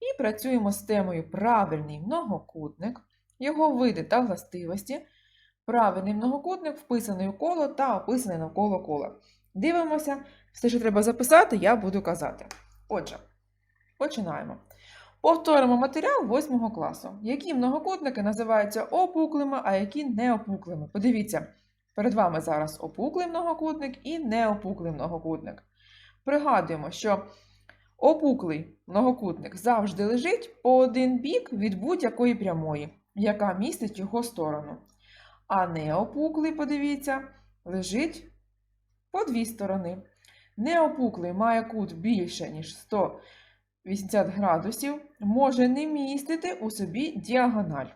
і працюємо з темою правильний многокутник, його види та властивості, правильний многокутник, вписаний у коло та описаний навколо кола. Дивимося, все, що треба записати, я буду казати. Отже, починаємо. Повторимо матеріал 8 класу. Які многокутники називаються опуклими, а які неопуклими. Подивіться, перед вами зараз опуклий многокутник і неопуклий многокутник. Пригадуємо, що опуклий многокутник завжди лежить по один бік від будь-якої прямої, яка містить його сторону. А неопуклий, подивіться, лежить по дві сторони. Неопуклий має кут більше, ніж 180 градусів, може не містити у собі діагональ.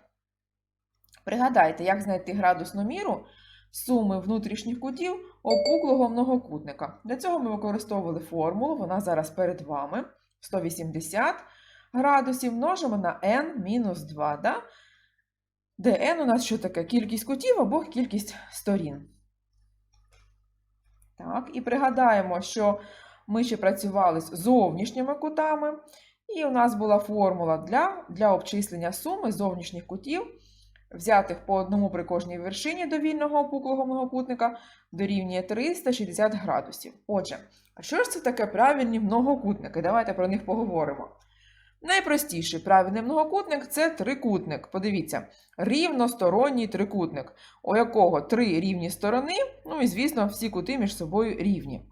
Пригадайте, як знайти градусну міру суми внутрішніх кутів опуклого многокутника. Для цього ми використовували формулу, вона зараз перед вами. 180 градусів множимо на n-2, да? де n у нас що таке? Кількість кутів або кількість сторін. Так, і пригадаємо, що ми ще працювали з зовнішніми кутами, і у нас була формула для, для обчислення суми зовнішніх кутів, взятих по одному при кожній вершині довільного опуклого многокутника, дорівнює 360 градусів. Отже, що ж це таке правильні многокутники? Давайте про них поговоримо. Найпростіший правильний многокутник це трикутник. Подивіться, рівносторонній трикутник, у якого три рівні сторони, ну і, звісно, всі кути між собою рівні.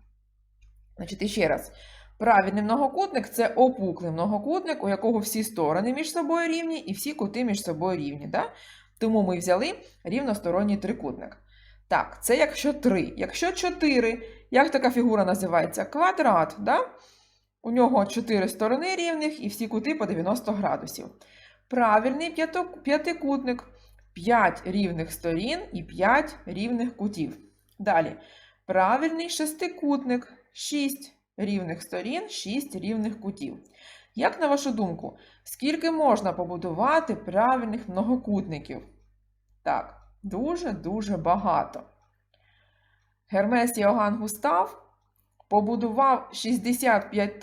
Значить, іще раз. Правильний многокутник це опуклий многокутник, у якого всі сторони між собою рівні і всі кути між собою рівні. Да? Тому ми взяли рівносторонній трикутник. Так, це якщо 3. Якщо 4, як така фігура називається? Квадрат. Да? У нього 4 сторони рівних і всі кути по 90 градусів. Правильний п'ятикутник 5 рівних сторін і 5 рівних кутів. Далі. Правильний шестикутник 6 рівних сторін, 6 рівних кутів. Як на вашу думку, скільки можна побудувати правильних многокутників? Так, дуже-дуже багато. Гермес Іоганн Густав побудував 65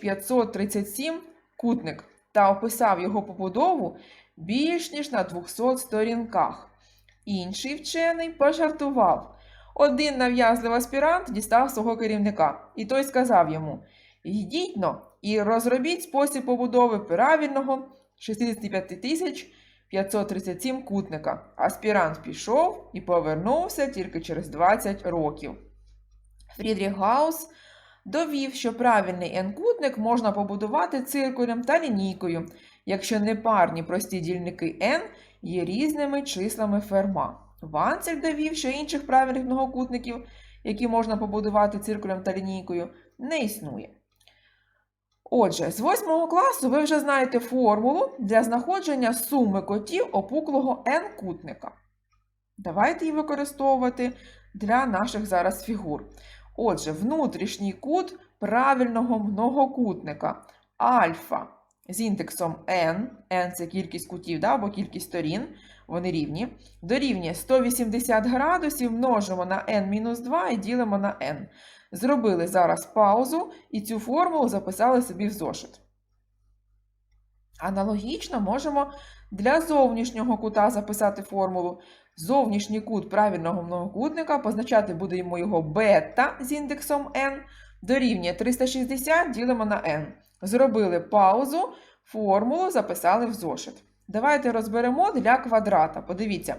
537 кутник та описав його побудову більш ніж на 200 сторінках. Інший вчений пожартував. Один нав'язливий аспірант дістав свого керівника, і той сказав йому: Йдіть но і розробіть спосіб побудови правильного 65 тисяч 537 кутника. Аспірант пішов і повернувся тільки через 20 років. Фрідріх Гаус довів, що правильний n-кутник можна побудувати циркулем та лінійкою, якщо непарні прості дільники n є різними числами Ферма. Ванцель довів, що інших правильних многокутників, які можна побудувати циркулем та лінійкою, не існує. Отже, з 8 класу ви вже знаєте формулу для знаходження суми котів опуклого n-кутника. Давайте її використовувати для наших зараз фігур. Отже, внутрішній кут правильного многокутника альфа з індексом n, n це кількість кутів да, або кількість сторін, вони рівні, дорівнює 180 градусів, множимо на n-2 і ділимо на n. Зробили зараз паузу і цю формулу записали собі в зошит. Аналогічно можемо для зовнішнього кута записати формулу. Зовнішній кут правильного многокутника позначати будемо його бета з індексом n, дорівнює 360 ділимо на n. Зробили паузу, формулу записали в зошит. Давайте розберемо для квадрата. Подивіться.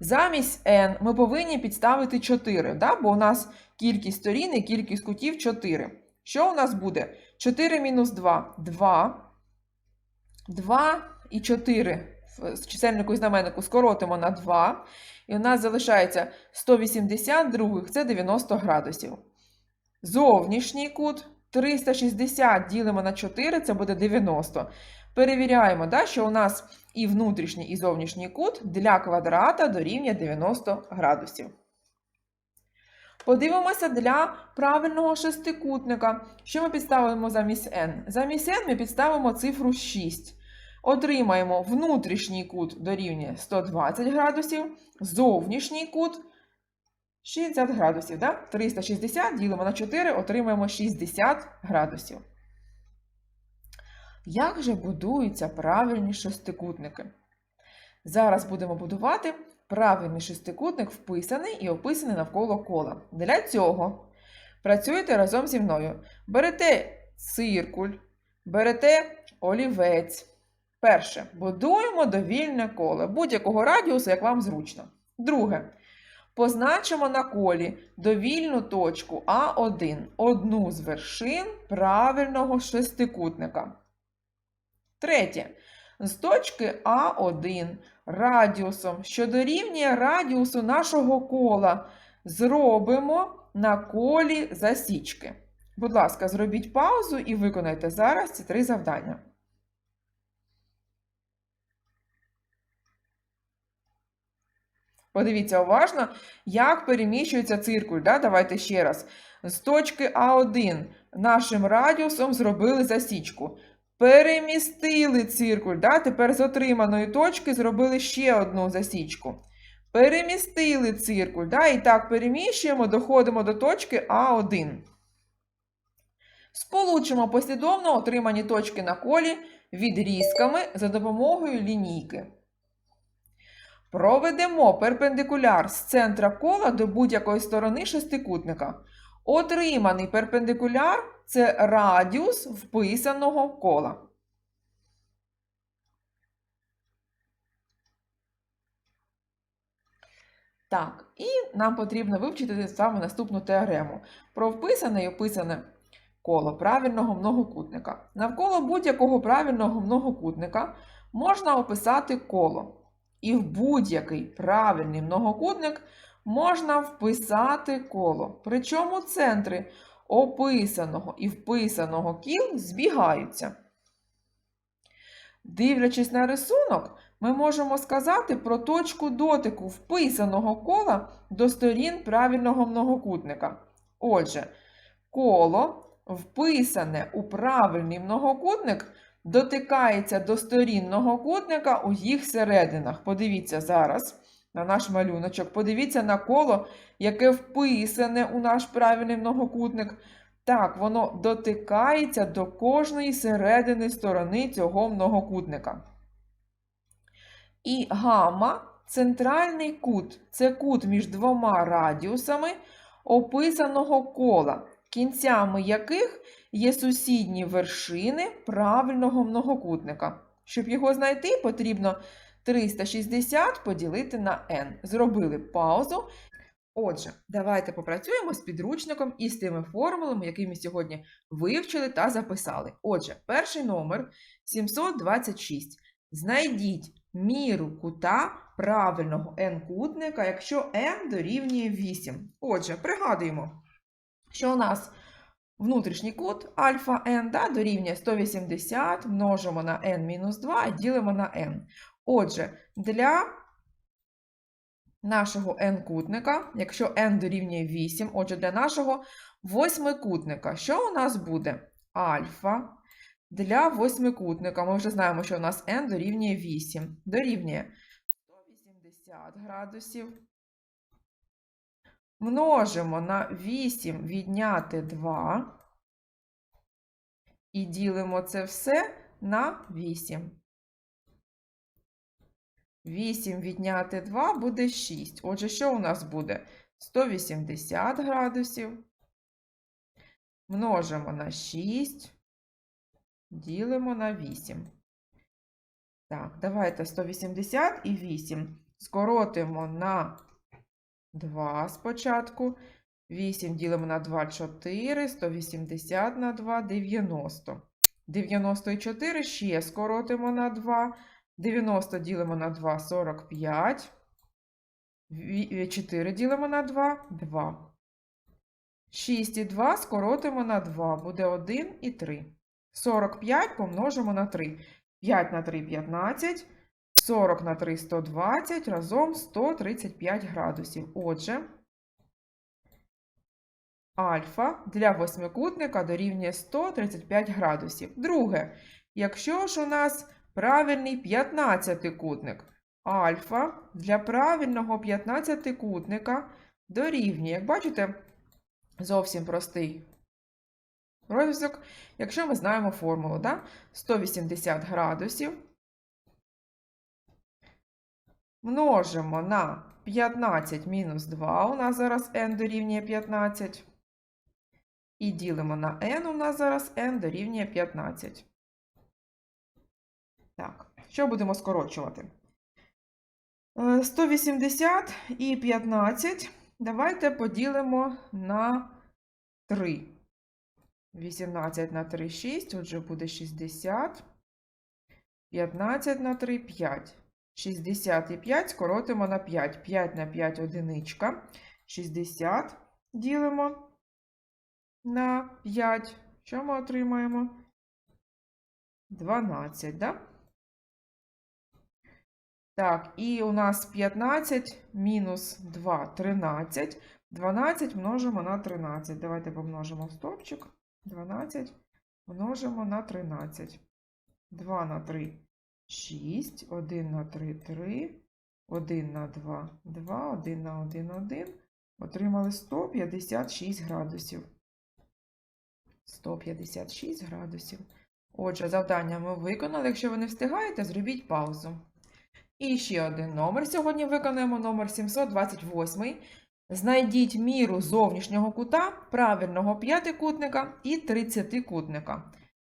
Замість n ми повинні підставити 4, да? бо у нас кількість сторін і кількість кутів 4. Що у нас буде? 4 мінус 2 2. 2 і 4 в чисельнику і знаменнику скоротимо на 2. І у нас залишається 180 других, це 90 градусів. Зовнішній кут 360 ділимо на 4, це буде 90. Перевіряємо, да, що у нас і внутрішній, і зовнішній кут для квадрата дорівнює 90 градусів. Подивимося для правильного шестикутника. Що ми підставимо замість n? Замість n ми підставимо цифру 6. Отримаємо внутрішній кут дорівнює 120 градусів, зовнішній кут 60 градусів. Да? 360 ділимо на 4, отримаємо 60 градусів. Як же будуються правильні шестикутники? Зараз будемо будувати правильний шестикутник, вписаний і описаний навколо кола. Для цього працюєте разом зі мною. Берете циркуль, берете олівець. Перше. Будуємо довільне коло будь-якого радіусу, як вам зручно. Друге. Позначимо на колі довільну точку А1, одну з вершин правильного шестикутника. Третє. З точки А1 радіусом, що дорівнює радіусу нашого кола, зробимо на колі засічки. Будь ласка, зробіть паузу і виконайте зараз ці три завдання. Подивіться уважно, як переміщується циркуль. Да? Давайте ще раз. З точки А1 нашим радіусом зробили засічку. Перемістили циркуль. Да? Тепер з отриманої точки зробили ще одну засічку. Перемістили циркуль. Да? І так переміщуємо, доходимо до точки А1. Сполучимо послідовно отримані точки на колі відрізками за допомогою лінійки. Проведемо перпендикуляр з центра кола до будь-якої сторони шестикутника. Отриманий перпендикуляр це радіус вписаного кола. Так, і нам потрібно вивчити саме наступну теорему про вписане і описане коло правильного многокутника. Навколо будь-якого правильного многокутника можна описати коло. І в будь-який правильний многокутник можна вписати коло. Причому центри описаного і вписаного кіл збігаються. Дивлячись на рисунок, ми можемо сказати про точку дотику вписаного кола до сторін правильного многокутника. Отже, коло, вписане у правильний многокутник, дотикається до сторін многокутника у їх серединах. Подивіться зараз на наш малюночок. Подивіться на коло, яке вписане у наш правильний многокутник. Так, воно дотикається до кожної середини сторони цього многокутника. І гамма центральний кут це кут між двома радіусами описаного кола, кінцями яких є сусідні вершини правильного многокутника. Щоб його знайти, потрібно 360 поділити на n. Зробили паузу. Отже, давайте попрацюємо з підручником і з тими формулами, які ми сьогодні вивчили та записали. Отже, перший номер 726. Знайдіть міру кута правильного n-кутника, якщо n дорівнює 8. Отже, пригадуємо, що у нас внутрішній кут альфа n да, дорівнює 180, множимо на n-2 і ділимо на n. Отже, для нашого n-кутника, якщо n дорівнює 8, отже, для нашого восьмикутника, що у нас буде? Альфа. Для восьмикутника ми вже знаємо, що у нас n дорівнює 8. Дорівнює 180 градусів. Множимо на 8 відняти 2. І ділимо це все на 8. 8 відняти 2 буде 6. Отже, що у нас буде? 180 градусів. Множимо на 6. Ділимо на 8. Так, давайте 180 і 8. Скоротимо на 2 спочатку. 8 ділимо на 2 4, 180 на 2 90. 94 ще скоротимо на 2. 90 ділимо на 2 45. 4 ділимо на 2 2. 6 і 2 скоротимо на 2, буде 1 і 3. 45 помножимо на 3. 5 на 3 15. 40 на 3 120, разом 135 градусів. Отже, альфа для восьмикутника дорівнює 135 градусів. Друге, якщо ж у нас правильний 15-кутник, альфа для правильного 15-кутника дорівнює, як бачите, зовсім простий розв'язок, якщо ми знаємо формулу, да? 180 градусів множимо на 15 мінус 2, у нас зараз n дорівнює 15. І ділимо на n, у нас зараз n дорівнює 15. Так, що будемо скорочувати? Е, 180 і 15. Давайте поділимо на 3. 18 на 3 6, отже буде 60. 15 на 3 5. 60 і 5 скоротимо на 5. 5 на 5 одиничка. 60 ділимо на 5. Що ми отримаємо? 12, да? Так, і у нас 15 мінус 2 13. 12 множимо на 13. Давайте помножимо в стовпчик. 12 множимо на 13. 2 на 3 6, 1 на 3 3, 1 на 2 2, 1 на 1 1. Отримали 156 градусів. 156 градусів. Отже, завдання ми виконали. Якщо ви не встигаєте, зробіть паузу. І ще один номер. Сьогодні виконаємо номер 728. Знайдіть міру зовнішнього кута, правильного п'ятикутника і тридцятикутника.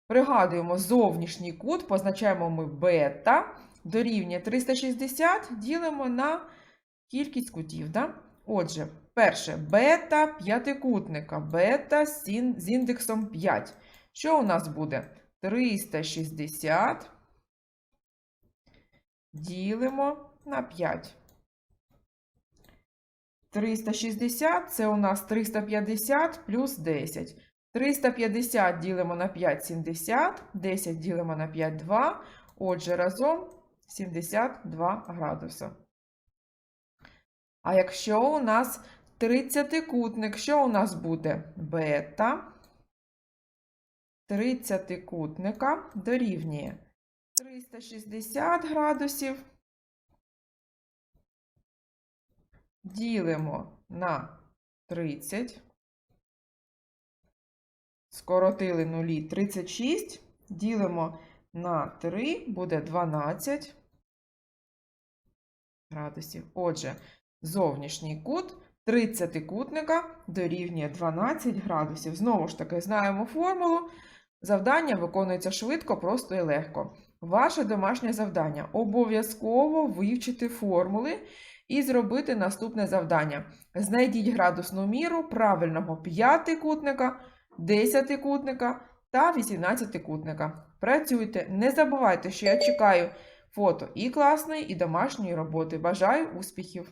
Пригадуємо, зовнішній кут позначаємо ми бета, дорівнює 360, ділимо на кількість кутів. Да? Отже, перше бета п'ятикутника, бета з індексом 5. Що у нас буде? 360 ділимо на 5. 360 це у нас 350 плюс 10. 350 ділимо на 5 70, 10 ділимо на 5 2. Отже, разом 72 градуса. А якщо у нас тридцятикутник, що у нас буде? Бета тридцятикутника дорівнює 360 градусів. Ділимо на 30. Скоротили нулі 36. Ділимо на 3, буде 12 градусів. Отже, зовнішній кут тридцятикутника дорівнює 12 градусів. Знову ж таки, знаємо формулу. Завдання виконується швидко, просто і легко. Ваше домашнє завдання обов'язково вивчити формули і зробити наступне завдання. Знайдіть градусну міру правильного п'ятикутника, десятикутника та вісімнадцятикутника. Працюйте, не забувайте, що я чекаю фото і класної, і домашньої роботи. Бажаю успіхів!